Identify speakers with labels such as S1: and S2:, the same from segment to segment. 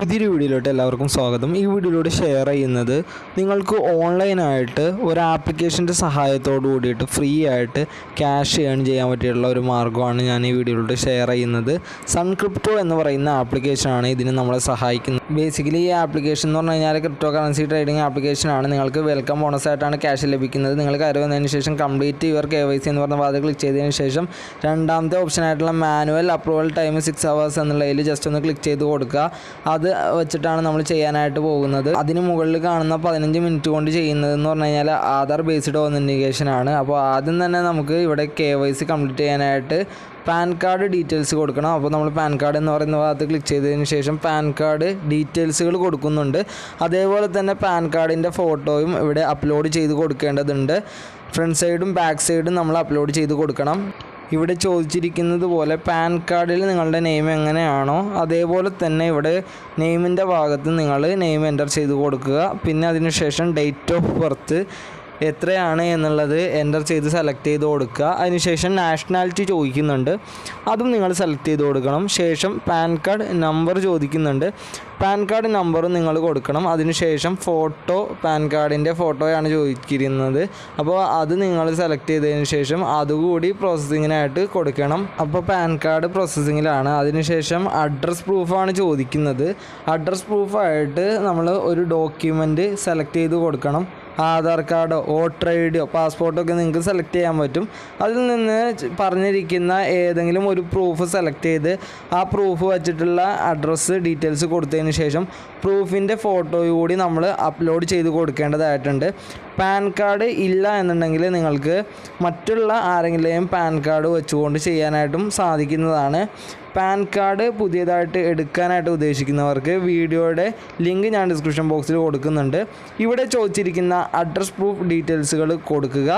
S1: പുതിയൊരു വീഡിയോയിലോട്ട് എല്ലാവർക്കും സ്വാഗതം. ഈ വീഡിയോയിലൂടെ ഷെയർ ചെയ്യുന്നത് നിങ്ങൾക്ക് ഓൺലൈനായിട്ട് ഒരു ആപ്ലിക്കേഷന്റെ സഹായത്തോടു കൂടിയിട്ട് ഫ്രീ ആയിട്ട് ക്യാഷ് ഏൺ ചെയ്യാൻ പറ്റിയിട്ടുള്ള ഒരു മാർഗമാണ് ഞാൻ ഈ വീഡിയോയിലൂടെ ഷെയർ ചെയ്യുന്നത്. സൺ ക്രിപ്റ്റോ എന്ന് പറയുന്ന ആപ്ലിക്കേഷനാണ് ഇതിന് നമ്മളെ സഹായിക്കുന്നത്. ബേസിക്കലി ഈ ആപ്ലിക്കേഷൻ എന്ന് പറഞ്ഞു കഴിഞ്ഞാൽ ക്രിപ്റ്റോ കറൻസി ട്രേഡിംഗ് ആപ്ലിക്കേഷനാണ് നിങ്ങൾക്ക് വെൽക്കം ബോണസ് ആയിട്ടാണ് ക്യാഷ് ലഭിക്കുന്നത്. നിങ്ങൾ കയറി വന്നതിന് ശേഷം complete your K Y C എന്ന് പറഞ്ഞ വാതിൽ ക്ലിക്ക് ചെയ്തതിന് ശേഷം രണ്ടാമത്തെ ഓപ്ഷനായിട്ടുള്ള manual approval time six hours എന്നുള്ളതിൽ ജസ്റ്റ് ഒന്ന് ക്ലിക്ക് ചെയ്ത് കൊടുക്കുക. അത് വെച്ചിട്ടാണ് നമ്മൾ ചെയ്യാനായിട്ട് പോകുന്നത്. അതിന് മുകളിൽ കാണുന്ന പതിനഞ്ച് മിനിറ്റ് കൊണ്ട് ചെയ്യുന്നത് എന്ന് പറഞ്ഞു കഴിഞ്ഞാൽ ആധാർ ബേസ്ഡ് ഓതന്റിക്കേഷൻ ആണ്. അപ്പോൾ ആദ്യം തന്നെ നമുക്ക് ഇവിടെ കെ വൈ സി കംപ്ലീറ്റ് ചെയ്യാനായിട്ട് പാൻ കാർഡ് ഡീറ്റെയിൽസ് കൊടുക്കണം. അപ്പോൾ നമ്മൾ പാൻ കാർഡ് എന്ന് പറയുന്ന ഭാഗത്ത് ക്ലിക്ക് ചെയ്തതിന് ശേഷം പാൻ കാർഡ് ഡീറ്റെയിൽസുകൾ കൊടുക്കുന്നുണ്ട്. അതേപോലെ തന്നെ പാൻ കാർഡിന്റെ ഫോട്ടോയും ഇവിടെ അപ്ലോഡ് ചെയ്ത് കൊടുക്കേണ്ടതുണ്ട്. ഫ്രണ്ട് സൈഡും ബാക്ക് സൈഡും നമ്മൾ അപ്ലോഡ് ചെയ്ത് കൊടുക്കണം. ഇവിടെ ചോദിച്ചിരിക്കുന്നത് പോലെ പാൻ കാർഡിൽ നിങ്ങളുടെ നെയിം എങ്ങനെയാണോ അതേപോലെ തന്നെ ഇവിടെ നെയിമിന്റെ ഭാഗത്ത് നിങ്ങൾ നെയിം എന്റർ ചെയ്ത് കൊടുക്കുക. പിന്നെ അതിനുശേഷം ഡേറ്റ് ഓഫ് ബർത്ത് എത്രയാണ് എന്നുള്ളത് എന്റർ ചെയ്ത് സെലക്ട് ചെയ്ത് കൊടുക്കുക. അതിനുശേഷം നാഷണാലിറ്റി ചോദിക്കുന്നുണ്ട്. അതും നിങ്ങൾ സെലക്ട് ചെയ്ത് കൊടുക്കണം. ശേഷം പാൻ കാർഡ് നമ്പർ ചോദിക്കുന്നുണ്ട്. പാൻ കാർഡ് നമ്പറും നിങ്ങൾ കൊടുക്കണം. അതിനുശേഷം ഫോട്ടോ പാൻ കാർഡിന്റെ ഫോട്ടോയാണ് ചോദിച്ചിരുന്നത്. അപ്പോൾ അത് നിങ്ങൾ സെലക്ട് ചെയ്തതിന് ശേഷം അതുകൂടി പ്രോസസ്സിങ്ങിനായിട്ട് കൊടുക്കണം. അപ്പോൾ പാൻ കാർഡ് പ്രോസസ്സിങ്ങിലാണ് അതിനുശേഷം അഡ്രസ് പ്രൂഫാണ് ചോദിക്കുന്നത്. അഡ്രസ് പ്രൂഫായിട്ട് നമ്മൾ ഒരു ഡോക്യുമെന്റ് സെലക്ട് ചെയ്ത് കൊടുക്കണം. ആധാർ കാർഡോ വോട്ടർ ഐ ഡിയോ പാസ്പോർട്ടോ ഒക്കെ നിങ്ങൾക്ക് സെലക്ട് ചെയ്യാൻ പറ്റും. അതിൽ നിന്ന് പറഞ്ഞിരിക്കുന്ന ഏതെങ്കിലും ഒരു പ്രൂഫ് സെലക്ട് ചെയ്ത് ആ പ്രൂഫ് വച്ചിട്ടുള്ള അഡ്രസ്സ് ഡീറ്റെയിൽസ് കൊടുത്തതിന് ശേഷം പ്രൂഫിന്റെ ഫോട്ടോ കൂടി നമ്മൾ അപ്ലോഡ് ചെയ്ത് കൊടുക്കേണ്ടതായിട്ടുണ്ട്. പാൻ കാർഡ് ഇല്ല എന്നുണ്ടെങ്കിൽ നിങ്ങൾക്ക് മറ്റുള്ള ആരെങ്കിലെയും പാൻ കാർഡ് വെച്ചുകൊണ്ട് ചെയ്യാനായിട്ടും സാധിക്കുന്നതാണ്. പാൻ കാർഡ് പുതിയതായിട്ട് എടുക്കാനായിട്ട് ഉദ്ദേശിക്കുന്നവർക്ക് വീഡിയോയുടെ ലിങ്ക് ഞാൻ ഡിസ്ക്രിപ്ഷൻ ബോക്സിൽ കൊടുക്കുന്നുണ്ട്. ഇവിടെ ചോദിച്ചിരിക്കുന്ന അഡ്രസ് പ്രൂഫ് ഡീറ്റെയിൽസുകൾ കൊടുക്കുക.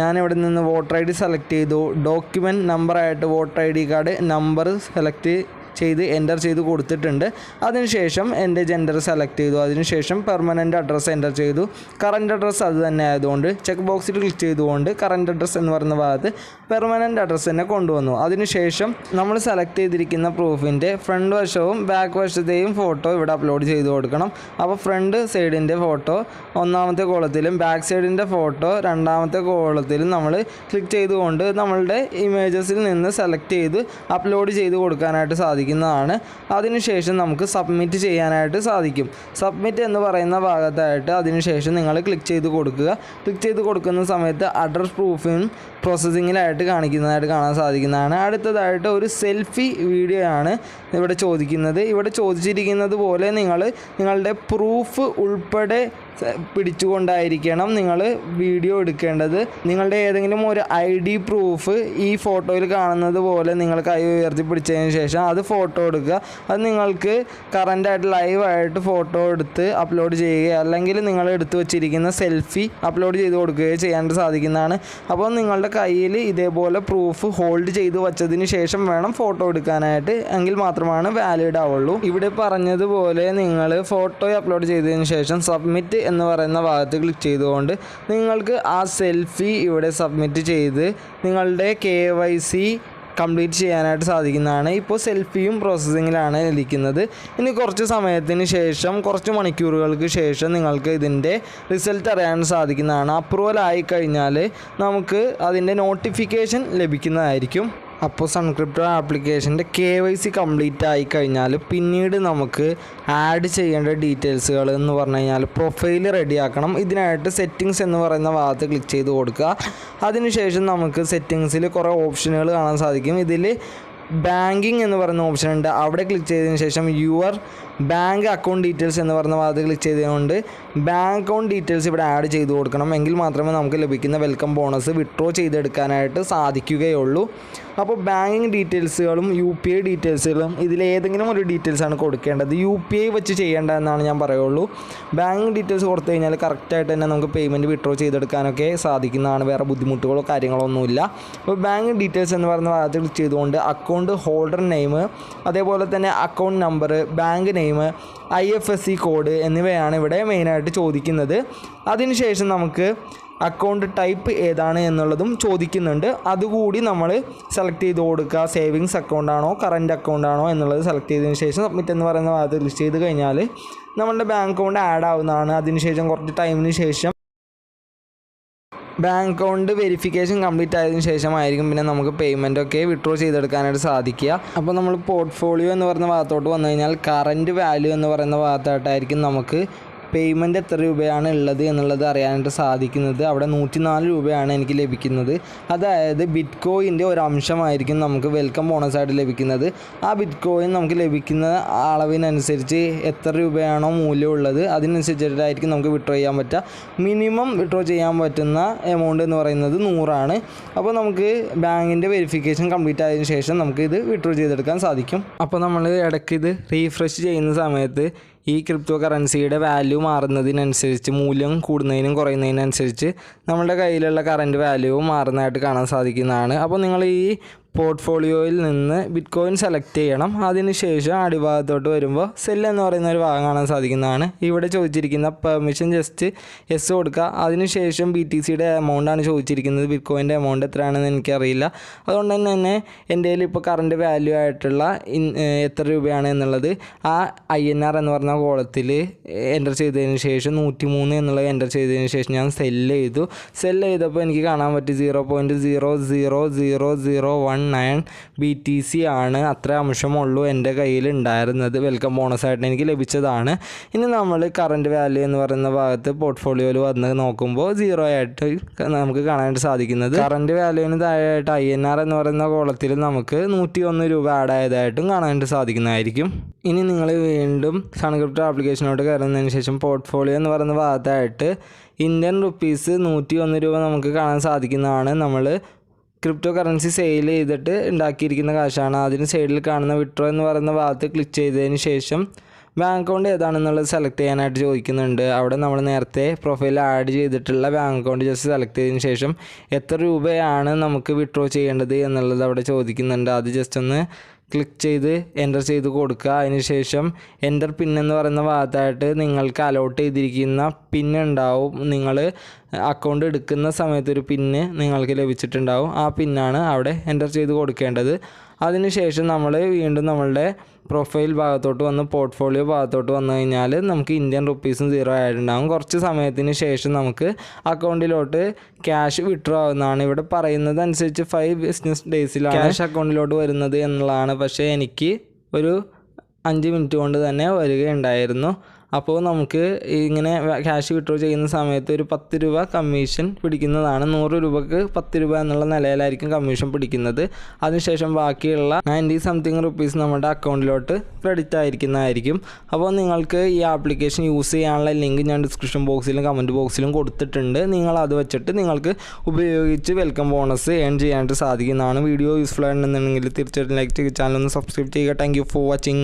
S1: ഞാൻ ഇവിടെ നിന്ന് വോട്ടർ ഐ ഡി സെലക്ട് ചെയ്തു. Document നമ്പറായിട്ട് voter I D card number select ചെയ്ത് എന്റർ ചെയ്ത് കൊടുത്തിട്ടുണ്ട്. അതിനുശേഷം എന്റെ ജെൻഡർ സെലക്ട് ചെയ്തു. അതിനുശേഷം പെർമനന്റ് അഡ്രസ്സ് എന്റർ ചെയ്തു. കറന്റ് അഡ്രസ്സ് അത് തന്നെ ആയതുകൊണ്ട് ചെക്ക് ബോക്സിൽ ക്ലിക്ക് ചെയ്തുകൊണ്ട് കറന്റ് അഡ്രസ്സ് എന്ന് പറയുന്ന ഭാഗത്ത് പെർമനന്റ് അഡ്രസ്സ് തന്നെ കൊണ്ടുവന്നു. അതിനുശേഷം നമ്മൾ സെലക്ട് ചെയ്തിരിക്കുന്ന പ്രൂഫിന്റെ ഫ്രണ്ട് വശവും ബാക്ക് വശത്തെയും ഫോട്ടോ ഇവിടെ അപ്ലോഡ് ചെയ്ത് കൊടുക്കണം. അപ്പോൾ ഫ്രണ്ട് സൈഡിന്റെ ഫോട്ടോ ഒന്നാമത്തെ കോളത്തിലും ബാക്ക് സൈഡിന്റെ ഫോട്ടോ രണ്ടാമത്തെ കോളത്തിലും നമ്മൾ ക്ലിക്ക് ചെയ്തുകൊണ്ട് നമ്മളുടെ ഇമേജസിൽ നിന്ന് സെലക്ട് ചെയ്ത് അപ്ലോഡ് ചെയ്ത് കൊടുക്കാനായിട്ട് സാധിക്കുന്നതാണ് അതിനുശേഷം നമുക്ക് സബ്മിറ്റ് ചെയ്യാനായിട്ട് സാധിക്കും. സബ്മിറ്റ് എന്ന് പറയുന്ന ഭാഗത്തായിട്ട് അതിനുശേഷം നിങ്ങൾ ക്ലിക്ക് ചെയ്ത് കൊടുക്കുക. ക്ലിക്ക് ചെയ്ത് കൊടുക്കുന്ന സമയത്ത് അഡ്രസ് പ്രൂഫും പ്രോസസ്സിങ്ങിലായിട്ട് കാണിക്കുന്നതായിട്ട് കാണാൻ സാധിക്കുന്നതാണ്. അടുത്തതായിട്ട് ഒരു സെൽഫി വീഡിയോ ആണ് ഇവിടെ ചോദിക്കുന്നത്. ഇവിടെ ചോദിച്ചിരിക്കുന്നത് പോലെ നിങ്ങൾ നിങ്ങളുടെ പ്രൂഫ് ഉൾപ്പെടെ പിടിച്ചുകൊണ്ടായിരിക്കണം നിങ്ങൾ വീഡിയോ എടുക്കേണ്ടത്. നിങ്ങളുടെ ഏതെങ്കിലും ഒരു ഐ ഡി പ്രൂഫ് ഈ ഫോട്ടോയിൽ കാണുന്നത് പോലെ നിങ്ങൾ കൈ ഉയർത്തി പിടിച്ചതിന് ശേഷം അത് ഫോട്ടോ എടുക്കുക. അത് നിങ്ങൾക്ക് കറന്റായിട്ട് ലൈവായിട്ട് ഫോട്ടോ എടുത്ത് അപ്ലോഡ് ചെയ്യുക. അല്ലെങ്കിൽ നിങ്ങൾ എടുത്തു വച്ചിരിക്കുന്ന സെൽഫി അപ്ലോഡ് ചെയ്ത് കൊടുക്കുകയോ ചെയ്യാൻ സാധിക്കുന്നതാണ്. അപ്പോൾ നിങ്ങളുടെ കയ്യിൽ ഇതേപോലെ പ്രൂഫ് ഹോൾഡ് ചെയ്ത് വച്ചതിന് ശേഷം വേണം ഫോട്ടോ എടുക്കാനായിട്ട്. എങ്കിൽ മാത്രമാണ് വാലിഡ് ആവുള്ളൂ. ഇവിടെ പറഞ്ഞതുപോലെ നിങ്ങൾ ഫോട്ടോ അപ്ലോഡ് ചെയ്തതിന് ശേഷം സബ്മിറ്റ് എന്ന് പറയുന്ന ഭാഗത്ത് ക്ലിക്ക് ചെയ്തുകൊണ്ട് നിങ്ങൾക്ക് ആ സെൽഫി ഇവിടെ സബ്മിറ്റ് ചെയ്ത് നിങ്ങളുടെ കെ വൈ സി കംപ്ലീറ്റ് ചെയ്യാനായിട്ട് സാധിക്കുന്നതാണ്. ഇപ്പോൾ സെൽഫിയും പ്രോസസ്സിങ്ങിലാണ് ഇരിക്കുന്നത് ഇനി കുറച്ച് സമയത്തിന് ശേഷം കുറച്ച് മണിക്കൂറുകൾക്ക് ശേഷം നിങ്ങൾക്ക് ഇതിന്റെ റിസൾട്ട് അറിയാൻ സാധിക്കുന്നതാണ്. അപ്രൂവൽ ആയി കഴിഞ്ഞാൽ നമുക്ക് അതിന്റെ നോട്ടിഫിക്കേഷൻ ലഭിക്കുന്നതായിരിക്കും. അപ്പോൾ സൺക്രിപ്റ്റോ ആപ്ലിക്കേഷന്റെ കെ വൈ സി കംപ്ലീറ്റ് ആയി കഴിഞ്ഞാൽ പിന്നീട് നമുക്ക് ആഡ് ചെയ്യേണ്ട ഡീറ്റെയിൽസുകൾ എന്ന് പറഞ്ഞു കഴിഞ്ഞാൽ പ്രൊഫൈൽ റെഡിയാക്കണം ഇതിനായിട്ട് സെറ്റിങ്സ് എന്ന് പറയുന്ന ഭാഗത്ത് ക്ലിക്ക് ചെയ്ത് കൊടുക്കുക. അതിനുശേഷം നമുക്ക് സെറ്റിങ്സിൽ കുറേ ഓപ്ഷനുകൾ കാണാൻ സാധിക്കും. ഇതിൽ ബാങ്കിങ് എന്ന് പറയുന്ന ഓപ്ഷൻ ഉണ്ട്. അവിടെ ക്ലിക്ക് ചെയ്തതിന് ശേഷം യുവർ ബാങ്ക് അക്കൗണ്ട് ഡീറ്റെയിൽസ് എന്ന് പറഞ്ഞ ഭാഗത്ത് ക്ലിക്ക് ചെയ്തുകൊണ്ട് ബാങ്ക് അക്കൗണ്ട് ഡീറ്റെയിൽസ് ഇവിടെ ആഡ് ചെയ്ത് കൊടുക്കണം. എങ്കിൽ മാത്രമേ നമുക്ക് ലഭിക്കുന്ന വെൽക്കം ബോണസ് വിഡ്രോ ചെയ്തെടുക്കാനായിട്ട് സാധിക്കുകയുള്ളൂ. അപ്പോൾ ബാങ്കിങ് ഡീറ്റെയിൽസുകളും യു പി ഐ ഡീറ്റെയിൽസുകളും ഇതിലേതെങ്കിലും ഒരു ഡീറ്റെയിൽസ് ആണ് കൊടുക്കേണ്ടത്. യു പി ഐ വെച്ച് ചെയ്യേണ്ട എന്നാണ് ഞാൻ പറയുള്ളൂ. ബാങ്കിങ് ഡീറ്റെയിൽസ് കൊടുത്തു കഴിഞ്ഞാൽ കറക്റ്റായിട്ട് തന്നെ നമുക്ക് പേയ്മെന്റ് വിഡ്രോ ചെയ്തെടുക്കാനൊക്കെ സാധിക്കുന്നതാണ്. വേറെ ബുദ്ധിമുട്ടുകളോ കാര്യങ്ങളോ ഒന്നുമില്ല. അപ്പോൾ ബാങ്ക് ഡീറ്റെയിൽസ് എന്ന് പറയുന്ന ഭാഗത്ത് ക്ലിക്ക് ചെയ്തുകൊണ്ട് അക്കൗണ്ട് ഹോൾഡർ നെയിം അതേപോലെ തന്നെ account number bank name I F S C code എന്നിവയാണ് ഇവിടെ മെയിനായിട്ട് ചോദിക്കുന്നത്. അതിനുശേഷം നമുക്ക് അക്കൗണ്ട് ടൈപ്പ് ഏതാണ് എന്നുള്ളതും ചോദിക്കുന്നുണ്ട്. അതുകൂടി നമ്മൾ സെലക്ട് ചെയ്ത് കൊടുക്കുക. സേവിങ്സ് അക്കൗണ്ട് ആണോ കറന്റ് അക്കൗണ്ട് ആണോ എന്നുള്ളത് സെലക്ട് ചെയ്തതിന് ശേഷം സബ്മിറ്റ് എന്ന് പറയുന്ന ഭാഗത്ത് ലിസ്റ്റ് ചെയ്ത് കഴിഞ്ഞാൽ നമ്മളുടെ ബാങ്ക് അക്കൗണ്ട് ആഡ് ആവുന്നതാണ്. അതിനുശേഷം കുറച്ച് ടൈമിന് ശേഷം ബാങ്ക് അക്കൗണ്ട് വെരിഫിക്കേഷൻ കംപ്ലീറ്റ് ആയതിനു ശേഷമായിരിക്കും പിന്നെ നമുക്ക് പേയ്മെന്റ് ഒക്കെ വിഡ്രോ ചെയ്തെടുക്കാനായിട്ട് സാധിക്കുക. അപ്പോൾ നമ്മൾ പോർട്ട്ഫോളിയോ എന്ന് പറയുന്ന ഭാഗത്തോട്ട് വന്നു കഴിഞ്ഞാൽ കറന്റ് വാല്യൂ എന്ന് പറയുന്ന ഭാഗത്തായിട്ടായിരിക്കും നമുക്ക് പേയ്മെന്റ് എത്ര രൂപയാണ് ഉള്ളത് എന്നുള്ളത് അറിയാനായിട്ട് സാധിക്കുന്നത്. അവിടെ നൂറ്റി നാല് രൂപയാണ് എനിക്ക് ലഭിക്കുന്നത്. അതായത് ബിറ്റ് കോയിന്റെ ഒരു അംശമായിരിക്കും നമുക്ക് വെൽക്കം ബോണസായിട്ട് ലഭിക്കുന്നത്. ആ ബിറ്റ് കോയിൻ നമുക്ക് ലഭിക്കുന്ന അളവിനനുസരിച്ച് എത്ര രൂപയാണോ മൂല്യമുള്ളത് അതിനനുസരിച്ചിട്ടായിരിക്കും നമുക്ക് വിഡ്രോ ചെയ്യാൻ പറ്റുക. മിനിമം വിഡ്രോ ചെയ്യാൻ പറ്റുന്ന എമൗണ്ട് എന്ന് പറയുന്നത് നൂറാണ്. അപ്പോൾ നമുക്ക് ബാങ്കിന്റെ വെരിഫിക്കേഷൻ കംപ്ലീറ്റ് ആയതിനു ശേഷം നമുക്ക് ഇത് വിഡ്രോ ചെയ്തെടുക്കാൻ സാധിക്കും. അപ്പോൾ നമ്മൾ ഇടയ്ക്ക് ഇത് റീഫ്രഷ് ചെയ്യുന്ന സമയത്ത് ഈ ക്രിപ്റ്റോ കറൻസിയുടെ വാല്യൂ മാറുന്നതിനനുസരിച്ച് മൂല്യം കൂടുന്നതിനും കുറയുന്നതിനനുസരിച്ച് നമ്മുടെ കയ്യിലുള്ള കറന്റ് വാല്യൂ മാറുന്നതായിട്ട് കാണാൻ സാധിക്കുന്നതാണ്. അപ്പോൾ നിങ്ങൾ ഈ പോർട്ട്ഫോളിയോയിൽ നിന്ന് ബിറ്റ്കോയിൻ സെലക്ട് ചെയ്യണം. അതിനുശേഷം അടിഭാഗത്തോട്ട് വരുമ്പോൾ സെൽ എന്ന് പറയുന്ന ഒരു ഭാഗം കാണാൻ സാധിക്കുന്നതാണ്. ഇവിടെ ചോദിച്ചിരിക്കുന്ന പെർമിഷൻ ജസ്റ്റ് എസ് കൊടുക്കുക. അതിനുശേഷം ബി ടി സിയുടെ എമൗണ്ടാണ് ചോദിച്ചിരിക്കുന്നത്. ബിറ്റ്കോയിന്റെ എമൗണ്ട് എത്രയാണെന്ന് എനിക്കറിയില്ല. അതുകൊണ്ട് തന്നെ തന്നെ എന്റെ കയ്യിൽ ഇപ്പോൾ കറണ്ട് വാല്യൂ ആയിട്ടുള്ള എത്ര രൂപയാണ് എന്നുള്ളത് ആ ഐ എൻ ആർ എന്ന് പറഞ്ഞ കോളത്തിൽ എന്റർ ചെയ്തതിന് ശേഷം നൂറ്റി മൂന്ന് എന്നുള്ളത് എന്റർ ചെയ്തതിന് ശേഷം ഞാൻ സെല്ല് ചെയ്തു. സെല്ല് ചെയ്തപ്പോൾ എനിക്ക് കാണാൻ പറ്റി zero point zero zero zero zero one nine B T C ആണ് അത്ര അംശമുള്ളൂ എന്റെ കയ്യിൽ ഉണ്ടായിരുന്നത് വെൽക്കം ബോണസായിട്ട് എനിക്ക് ലഭിച്ചതാണ്. ഇനി നമ്മൾ കറന്റ് വാല്യൂ എന്ന് പറയുന്ന ഭാഗത്ത് പോർട്ട്ഫോളിയോയിൽ വന്ന് നോക്കുമ്പോൾ സീറോ ആയിട്ട് നമുക്ക് കാണാനായിട്ട് സാധിക്കുന്നത്. കറന്റ് വാല്യൂവിന് താഴെയായിട്ട് ഐ എൻ ആർ എന്ന് പറയുന്ന കോളത്തിൽ നമുക്ക് നൂറ്റി ഒന്ന് രൂപ ആഡ് ആയതായിട്ടും കാണാനായിട്ട് സാധിക്കുന്നതായിരിക്കും. ഇനി നിങ്ങൾ വീണ്ടും സൺക്രിപ്റ്റ് ആപ്ലിക്കേഷനോട്ട് കയറുന്നതിന് ശേഷം പോർട്ട്ഫോളിയോ എന്ന് പറയുന്ന ഭാഗത്തായിട്ട് ഇന്ത്യൻ റുപ്പീസ് നൂറ്റി ഒന്ന് രൂപ നമുക്ക് കാണാൻ സാധിക്കുന്നതാണ്. നമ്മൾ ക്രിപ്റ്റോ കറൻസി സെയിൽ ചെയ്തിട്ട് ഉണ്ടാക്കിയിരിക്കുന്ന കാശാണ്. അതിന് സൈഡിൽ കാണുന്ന വിട്രോ എന്ന് പറയുന്ന ഭാഗത്ത് ക്ലിക്ക് ചെയ്തതിന് ശേഷം ബാങ്ക് അക്കൗണ്ട് ഏതാണെന്നുള്ളത് സെലക്ട് ചെയ്യാനായിട്ട് ചോദിക്കുന്നുണ്ട്. അവിടെ നമ്മൾ നേരത്തെ പ്രൊഫൈൽ ആഡ് ചെയ്തിട്ടുള്ള ബാങ്ക് അക്കൗണ്ട് ജസ്റ്റ് സെലക്ട് ചെയ്തതിന് ശേഷം എത്ര രൂപയാണ് നമുക്ക് വിഡ്രോ ചെയ്യേണ്ടത് എന്നുള്ളത് അവിടെ ചോദിക്കുന്നുണ്ട്. അത് ജസ്റ്റ് ഒന്ന് ക്ലിക്ക് ചെയ്ത് എന്റർ ചെയ്ത് കൊടുക്കുക. അതിനുശേഷം എന്റർ പിൻ എന്ന് പറയുന്ന ഭാഗത്തായിട്ട് നിങ്ങൾക്ക് അലോട്ട് ചെയ്തിരിക്കുന്ന പിൻ ഉണ്ടാവും. നിങ്ങൾ അക്കൗണ്ട് എടുക്കുന്ന സമയത്ത് ഒരു പിന്ന് നിങ്ങൾക്ക് ലഭിച്ചിട്ടുണ്ടാവും. ആ പിന്നാണ് അവിടെ എന്റർ ചെയ്ത് കൊടുക്കേണ്ടത്. അതിനുശേഷം നമ്മൾ വീണ്ടും നമ്മളുടെ പ്രൊഫൈൽ ഭാഗത്തോട്ട് വന്ന് പോർട്ട്ഫോളിയോ ഭാഗത്തോട്ട് വന്നു കഴിഞ്ഞാൽ നമുക്ക് ഇന്ത്യൻ റുപ്പീസും സീറോ ആയിട്ടുണ്ടാകും കുറച്ച് സമയത്തിന് ശേഷം നമുക്ക് അക്കൗണ്ടിലോട്ട് ക്യാഷ് വിഡ്രോ ആവുന്നതാണ്. ഇവിടെ പറയുന്നത് അനുസരിച്ച് ഫൈവ് ബിസിനസ് ഡേയ്സിലാണ് ക്യാഷ് അക്കൗണ്ടിലോട്ട് വരുന്നത് എന്നുള്ളതാണ്. പക്ഷേ എനിക്ക് ഒരു അഞ്ച് മിനിറ്റ് കൊണ്ട് തന്നെ വരികയുണ്ടായിരുന്നു. അപ്പോൾ നമുക്ക് ഇങ്ങനെ ക്യാഷ് വിഡ്രോ ചെയ്യുന്ന സമയത്ത് ഒരു പത്ത് രൂപ കമ്മീഷൻ പിടിക്കുന്നതാണ്. നൂറ് രൂപക്ക് പത്ത് രൂപ എന്നുള്ള നിലയിലായിരിക്കും കമ്മീഷൻ പിടിക്കുന്നത്. അതിനുശേഷം ബാക്കിയുള്ള നയന്റി സംതിങ് റുപ്പീസ് നമ്മുടെ അക്കൗണ്ടിലോട്ട് ക്രെഡിറ്റ് ആയിരിക്കുന്നതായിരിക്കും. അപ്പോൾ നിങ്ങൾക്ക് ഈ ആപ്ലിക്കേഷൻ യൂസ് ചെയ്യാനുള്ള ലിങ്ക് ഞാൻ ഡിസ്ക്രിപ്ഷൻ ബോക്സിലും കമന്റ് ബോക്സിലും കൊടുത്തിട്ടുണ്ട്. നിങ്ങൾ അത് വെച്ചിട്ട് നിങ്ങൾക്ക് ഉപയോഗിച്ച് വെൽക്കം ബോണസ് ഏൺ ചെയ്യാനായിട്ട് സാധിക്കുന്നതാണ്. വീഡിയോ യൂസ്ഫുൾ ആണെന്നുണ്ടെങ്കിൽ തീർച്ചയായിട്ടും ലൈക്ക് ചെയ്യുക. ചാനൽ ഒന്ന് സബ്സ്ക്രൈബ് ചെയ്യുക. Thank for watching